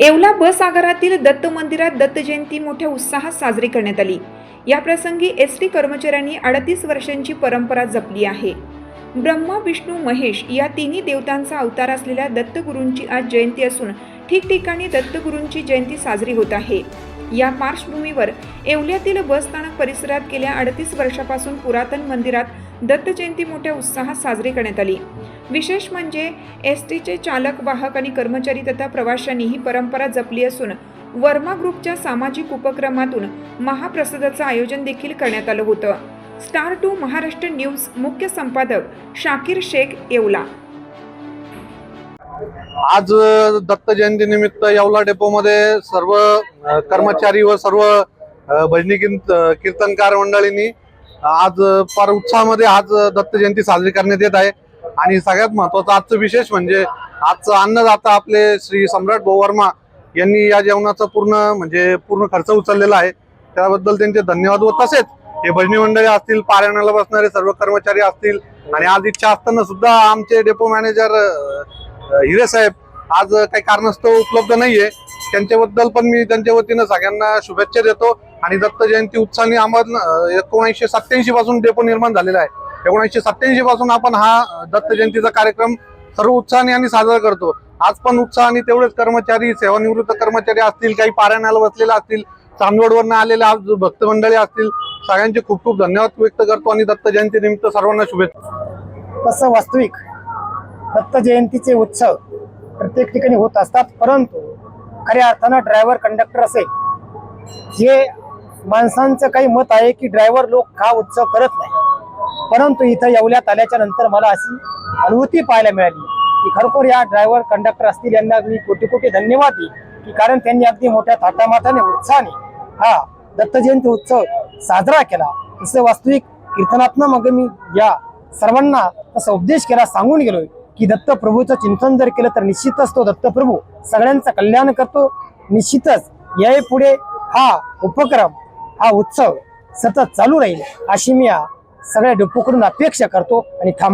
येवला बस आगारातील दत्त मंदिरात दत्त जयंती मोठ्या उत्साहात साजरी करण्यात आली. या प्रसंगी एस टी कर्मचाऱ्यांनी अडतीस वर्षांची परंपरा जपली आहे. ब्रह्मा विष्णू महेश या तिन्ही देवतांचा अवतार असलेल्या दत्तगुरूंची आज जयंती असून ठिकठिकाणी दत्तगुरूंची जयंती साजरी होत आहे. या पार्श्वभूमीवर येवल्यातील बस स्थानक परिसरात गेल्या अडतीस वर्षापासून पुरातन मंदिरात दत्त जयंती मोठ्या उत्साहात साजरी करण्यात आली. विशेष म्हणजे एस टीचे चालक वाहक आणि कर्मचारी तथा प्रवाशांनी ही परंपरा जपली असून वर्मा ग्रुपच्या सामाजिक उपक्रमातून महाप्रसादाचं आयोजन देखील करण्यात आलं होतं. स्टार टू महाराष्ट्र न्यूज मुख्य संपादक शाकीर शेख येवला. आज दत्त जयंती निमित्त येवला डेपोमध्ये सर्व कर्मचारी व सर्व भजनी कीर्तनकार मंडळींनी आज फार उत्साहामध्ये आज दत्त जयंती साजरी करण्यात येत आहे. आणि सगळ्यात महत्वाचं आजचं विशेष म्हणजे आजचं अन्नदाता आपले श्री सम्राट भाऊ वर्मा यांनी या जेवणाचा पूर्ण म्हणजे पूर्ण खर्च उचललेला आहे. त्याबद्दल त्यांचे धन्यवाद व तसेच हे भजनी मंडळी असतील पारायणाला बसणारे सर्व कर्मचारी असतील आणि आज इच्छा असताना सुद्धा आमचे डेपो मॅनेजर हिरे साहेब आज काही कारणास्तव उपलब्ध नाहीये. त्यांच्याबद्दल पण मी त्यांच्या वतीनं सगळ्यांना शुभेच्छा देतो. आणि दत्त जयंती उत्साहाने आम्हाला एकोणीसशे सत्याऐंशी पासून डेपो निर्माण झालेला आहे. एकोणीसशे सत्याऐंशी पासून आपण हा दत्त जयंतीचा कार्यक्रम सर्व उत्साहाने आणि साजरा करतो. आज पण उत्साहाने तेवढेच कर्मचारी सेवानिवृत्त कर्मचारी असतील काही पारायणाला बसलेले असतील चांदवडवरनं आलेले आज भक्त मंडळी असतील सगळ्यांचे खूप खूप धन्यवाद व्यक्त करतो आणि दत्त जयंती निमित्त सर्वांना शुभेच्छा. तसं वास्तविक दत्त जयंतीचे उत्सव प्रत्येक ठिकाणी होत असतात. परंतु खऱ्या अर्थानं ड्रायव्हर कंडक्टर असेल जे माणसांचं काही मत आहे की ड्रायव्हर लोक हा उत्सव करत नाही. परंतु इथं येवल्यात आल्याच्यानंतर मला अशी अनुभूती पाहायला मिळाली की खरोखर या ड्रायव्हर कंडक्टर असतील यांना मी कोटी कोटी धन्यवाद देईन की कारण त्यांनी अगदी मोठ्या थाटामाटाने उत्साहाने हा दत्त जयंती उत्सव साजरा केला. तसं वास्तविक कीर्तनातनं मग मी या सर्वांना तसा उपदेश केला सांगून गेलोय. की दत्तप्रभूचं चिंतन जर केलं तर निश्चितच तो दत्तप्रभू सगळ्यांचं कल्याण करतो. निश्चितच या पुढे हा उपक्रम हा उत्सव सतत चालू राहील अशी मी या सगळ्या डोपोकडून अपेक्षा करतो आणि थांब